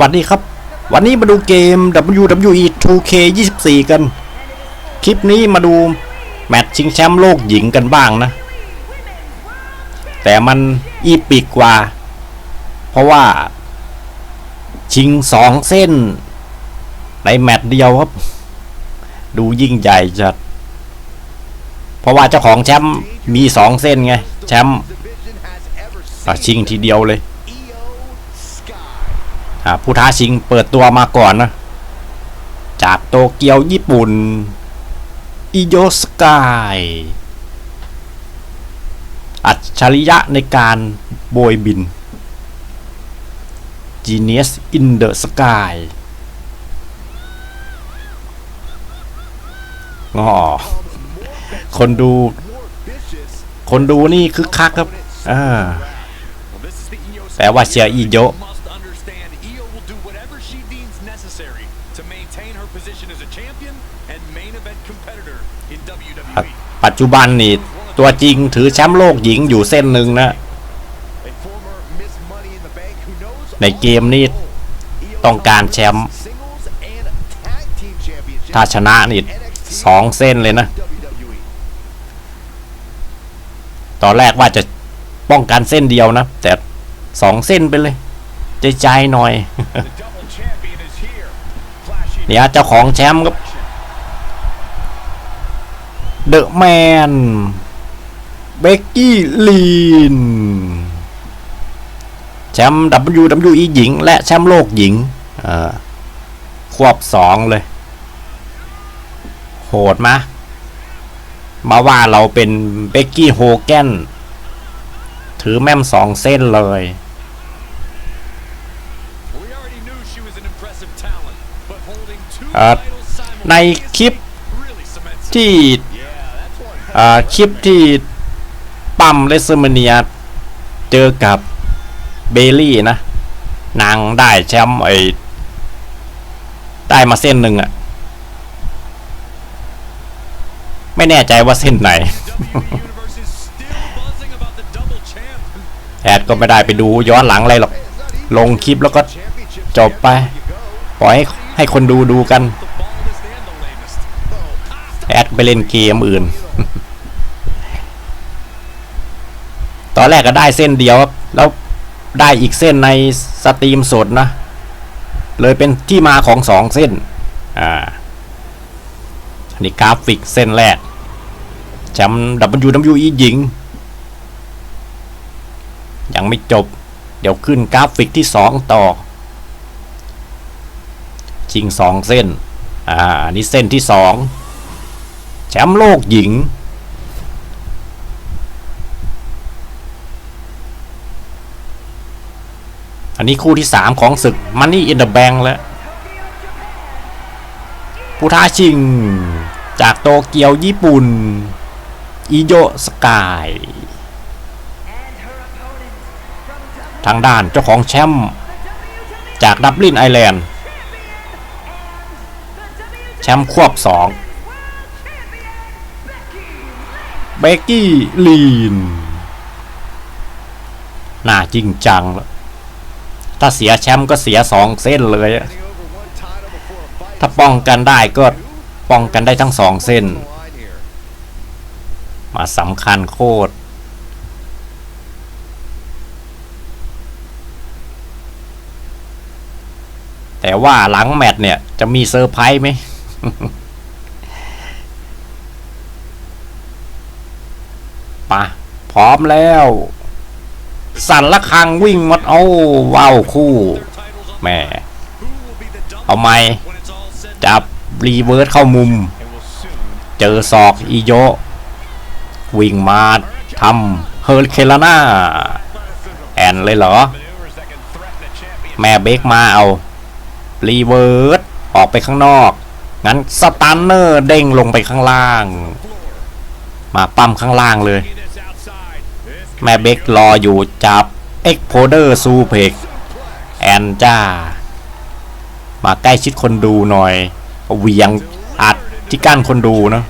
วัสดีครับ วันนี้มาดูเกม WWE 2K 24 กัน คลิปนี้มาดูแมตช์ชิงแชมป์โลกหญิงกันบ้างนะ แต่มันอีปิกกว่า เพราะว่า ชิงสองเส้น ในแมตช์เดียวครับ ดูยิ่งใหญ่จัด เพราะว่าเจ้าของแชมป์มีสองเส้นไง แชมป์ชิงทีเดียวเลย ผู้ท้าชิงเปิดตัวมาก่อนนะ จากโตเกียวญี่ปุ่น อิโยสกาย อัจฉริยะในการโบยบิน Genius in the Sky งอคนดู คนดูนี่คึกคักครับ อ่าแต่ว่าเชียร์อีโย ปัจจุบันนี่ตัวจริงถือแชมป์โลกหญิงอยู่เส้นหนึ่งนะ ในเกมนี่ต้องการแชมป์ถ้าชนะนี่สองเส้นเลยนะ ตอนแรกว่าจะป้องกันเส้นเดียวนะ แต่สองเส้นไปเลย ใจใจหน่อย เนี่ยเจ้าของแชมป์ครับ เดอะแมน เบกกี้ลีน แชมป์ WWE หญิง และแชมป์โลกหญิงอ่าควบสองเลย โหดมะ มาว่าเราเป็นเบกกี้โฮแกน ถือแม่มสองเส้นเลย We already knew she was an impressive talent, but holding two อ่า titles ในคลิป simultaneously really cements it. ที่ Yeah, that's one อ่า คลิปที่ปั๊มเลสเมเนียเจอกับเบลลี่นะ นางได้แชมป์ไอ้ได้มาเส้นหนึ่งอะไม่แน่ใจว่าเส้นไหน แอดก็ไม่ได้ไปดูย้อนหลังอะไรหรอก ลงคลิปแล้วก็จบไป ปล่อยให้ให้คนดูดูกัน แอดไปเล่นเกมอื่น ตอนแรกก็ได้เส้นเดียวครับแล้วได้อีกเส้นในสตรีมสดนะ เลยเป็นที่มาของสองเส้น อ่าอันนี้กราฟิกเส้นแรกแชมป์ WWE หญิง ยังไม่จบ เดี๋ยวขึ้นกราฟิกที่สองต่อ ชิงสองเส้น อ่านนี้เส้นที่สองแชมป์โลกหญิง นนี้คู่ที่สามของศึก Money in the Bank แล้ว ผู้ท้าชิง จากโตเกียวญี่ปุ่น อิโยสกาย ทางด้านเจ้าของแชมป์จากดับลินไอแลนด์แชมป์ควบสองเบกกี้ลีน น่าจริงจังแล้ว ถ้าเสียแชมป์ก็เสียสองเส้นเลย ถ้าป้องกันได้ก็ป้องกันได้ทั้งสองเส้น มาสำคัญโคตรแต่ว่าหลังแมตช์เนี่ย จะมีเซอร์ไพรส์ไหม ปะ พร้อมแล้ว สั่นละคังวิ่งมัดเอาว้าวคู่แม่เอาไมจับรีเวิร์สเข้ามุม เจอศอกอีโยวิ่งมาทำเฮอร์เคลาน่าแอนเลยเหรอ แม่เบคมาเอารีเวิร์สออกไปข้างนอก งั้นสตันเนอร์เด้งลงไปข้างล่าง มาปั้มข้างล่างเลย แม่เบครออยู่จับเอ็กโพเดอร์ซูเพกแอนจ้า มาใกล้ชิดคนดูหน่อยเหวียงอัดที่กั้นคนดูนะ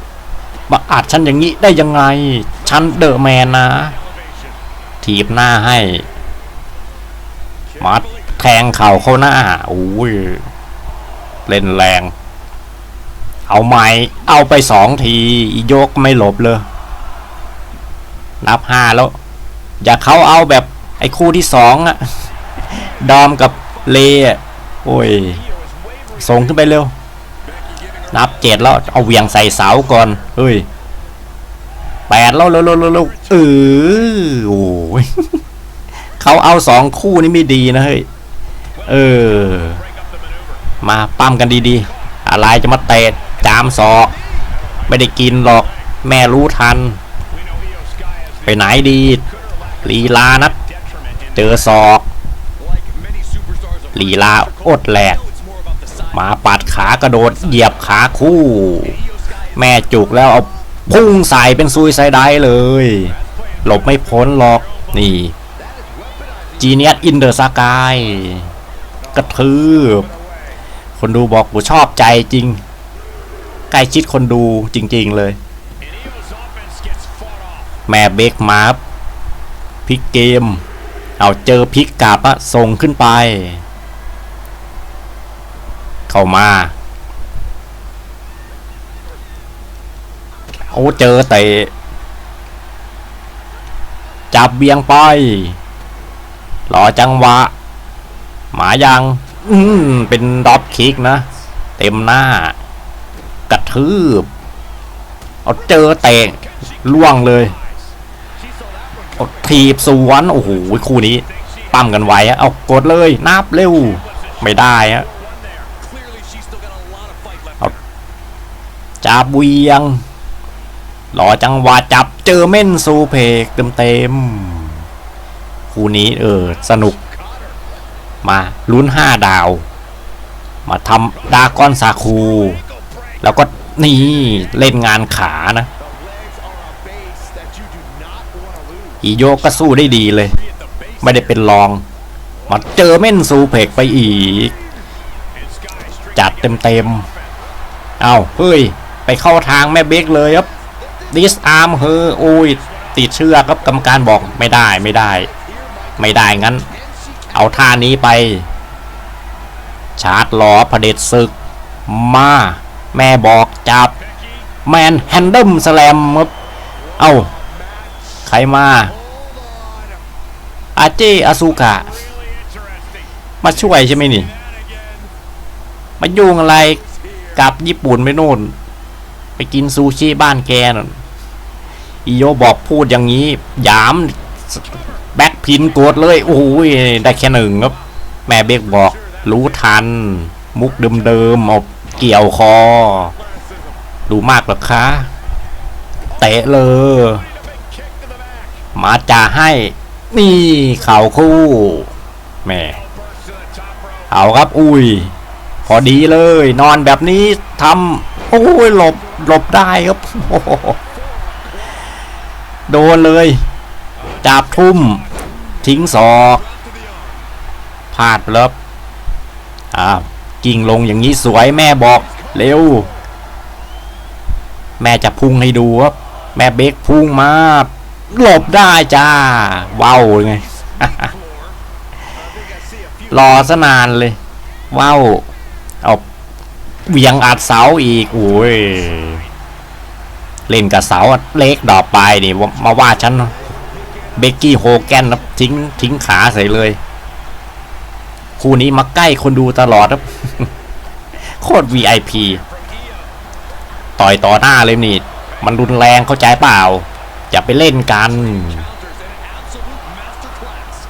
มาอัดฉันอย่างนี้ได้ยังไง ฉันเดอะแมนนะ ถีบหน้าให้ มัดแทงเข่าเข้าหน้าโอ้ยเล่นแรง เอาไหมเอาไปสองทีอีโยกไม่หลบเลย นับห้าแล้ว อย่าเขาเอาแบบไอ้คู่ที่สองอะดอมกับเลโอ้ย ส่งขึ้นไปเร็ว นับเจ็ดแล้วเอาเวียงใส่เสาก่อนเฮ้ยแปดแล้วเร็วเร็วเร็วเร็วเออโอ้ยเขาเอาสองคู่นี่ไม่ดีนะเฮ้ยเออ มาปั้มกันดีๆ อะไรจะมาเตะจามศอก ไม่ได้กินหรอก แม่รู้ทัน ไปไหนดี ลีลานัดเจอศอกลีลาอดแหลกมาปัดขากระโดดเหยียบขาคู่ แม่จุกแล้วเอาพุ่งใส่เป็นซุยไซไดเลย หลบไม่พ้นหรอกนี่จีเนียสอินเดอร์สกายกระทืบ คนดูบอกกูชอบใจจริง ใกล้ชิดคนดูจริง ๆเลย แม่เบกมารับ พลิกเกม เอาเจอพลิกกลับอะส่งขึ้นไป เข้ามาโอ้เจอเตะจับเบียงไปรอจังหวะ หมายัง อืมเป็นดรอปคิกนะ เต็มหน้า กระทืบ เอาเจอเตะล่วงเลย อาถีบสวนโอ้โหคู่นี้ปั้มกันไว้เอากดเลยนับเร็ว ไม่ได้อะ Clearly, she's still got a lot of fight left. จับเวียงรอจังหวะจับเจอเม่นซูเพกเต็มเต็มๆคู่นี้เออสนุก มาลุ้นห้าดาว มาทำดากอนซาคู แล้วก็นี่เล่นงานขานะ อีโยกก็สู้ได้ดีเลย ไม่ได้เป็นรอง มาเจอเม่นซูเพกไปอีก จัดเต็มเต็มๆ เอาเฮ้ย ไปเข้าทางแม่เบกเลยครับดิสอาร์มเฮอโอ้ยติดเชือกครับกรรมการบอกไม่ได้ไม่ได้ ไม่ได้งั้น เอาท่านี้ไป ชาร์จล้อพระเด็จศึก มา แม่บอกจับ แมนแฮนเดิมสแลมครับเอา รมาอาเจอาซูกะ มาช่วยใช่ไหมนี่ มายุ่งอะไรกับญี่ปุ่นไปโน่น ไปกินซูชิบ้านแกน่ะอีโยบอกพูดอย่างนี้หยามแบ็คพินโกดเลย โอ้ยได้แค่หนึ่งครับ แม่เบกบอก รู้ทัน มุกเดิมๆเอาเกี่ยวคอ ดูมากเหรอคะ เตะเลย มาจ่าให้นี่เข่าคู่แม่เอาครับอุ้ย พอดีเลย นอนแบบนี้ทำโอ้ยหลบหลบได้ครับโโดนเลย จับทุ่ม ทิ้งศอกพลาดไปแล้วอ้าวกิ่งลงอย่างนี้สวยแม่บอกเร็ว แม่จะพุ่งให้ดูครับ แม่เบรกพุ่งมา หลบได้จ้าว้าวไง รอซะนานเลยว้าวเอาเหวียงอัดเสาอีกโอ้ยเล่นกับเสาเล็กดอกไปนี่มาว่าฉันเบกกี้โฮแกนนะทิ้งทิ้งขาใส่เลย คู่นี้มาใกล้คนดูตลอดครับ โคตร VIP ต่อยต่อหน้าเลยนี่ มันรุนแรงเข้าใจเปล่า อย่าไปเล่นกัน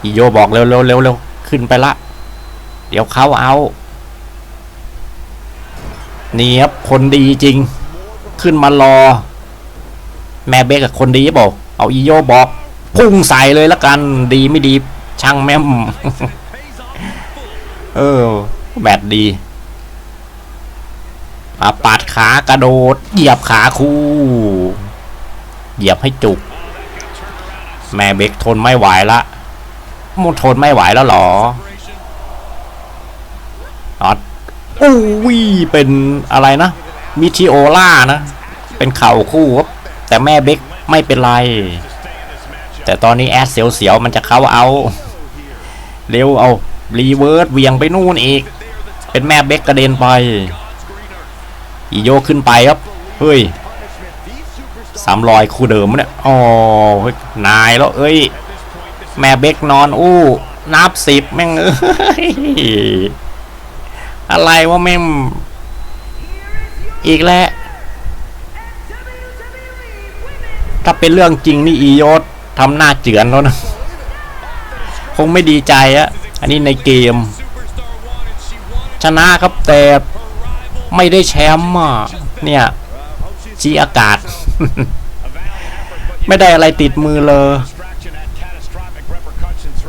อีโยบอกเร็วเร็วเร็วเร็วขึ้นไปละ เดี๋ยวเขาเอานี่ครับคนดีจริง ขึ้นมารอ แม่เบกกับคนดีบอก เอาอีโยบอก พุ่งใส่เลยละกันดีไม่ดีช่างแม่มเออแบตดีมาปาดขากระโดด เหยียบขาคู่ เหยียบให้จุก แม่เบกทนไม่ไหวละมันทนไม่ไหวแล้วหรอออดอู้วเป็นอะไรนะ มิทิโอล่านะ เป็นเข่าคู่ครับ แต่แม่เบกไม่เป็นไร แต่ตอนนี้แอดเสียวๆมันจะเข้าเอา เร็วเอา รีเวิร์สเวียงไปนู่นอีก เป็นแม่เบคกระเด็นไป อีโยขึ้นไปครับ เฮ้ย สามรอยคู่เดิมเนี่ยอ๋อเฮ้ยนายแล้วเอ้ย แม่เบคนอนอู้ นับสิบแม่งเอ้ยอะไรวะแม่งอีกแล้ว ถ้าเป็นเรื่องจริงนี่อีโยศทำหน้าเจือนแล้วนะ คงไม่ดีใจอะอันนี้ในเกม Superstar wanted, she wanted ชนะครับแต่ไม่ได้แชมป์อะเนี่ยชี้อากาศ ไม่ได้อะไรติดมือเลย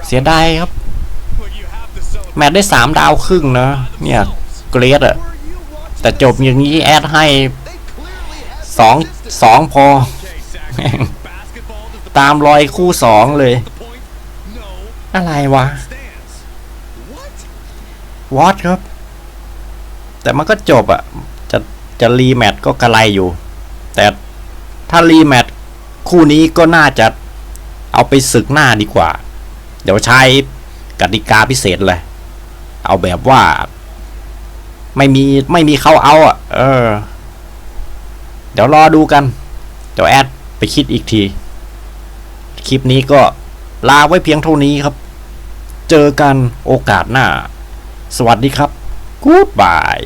เสียดายครับ แมตได้สามดาวครึ่งนะ เนี่ย เกรดอะแต่จบอย่างนี้แอดให้สองสองพอ ตามรอยคู่สองเลย อะไรวะวอตครับ แต่มันก็จบอะจะจะรีแมตก็กระไรอยู่ ถ้ารีแมตช์คู่นี้ก็น่าจะเอาไปศึกหน้าดีกว่า เดี๋ยวใช้กติกาพิเศษเลย เอาแบบว่า ไม่มีไม่มีเขาเอาอะ เออ เดี๋ยวรอดูกัน เดี๋ยวแอดไปคิดอีกที คลิปนี้ก็ลาไว้เพียงเท่านี้ครับ เจอกันโอกาสหน้า สวัสดีครับ กู๊ดบาย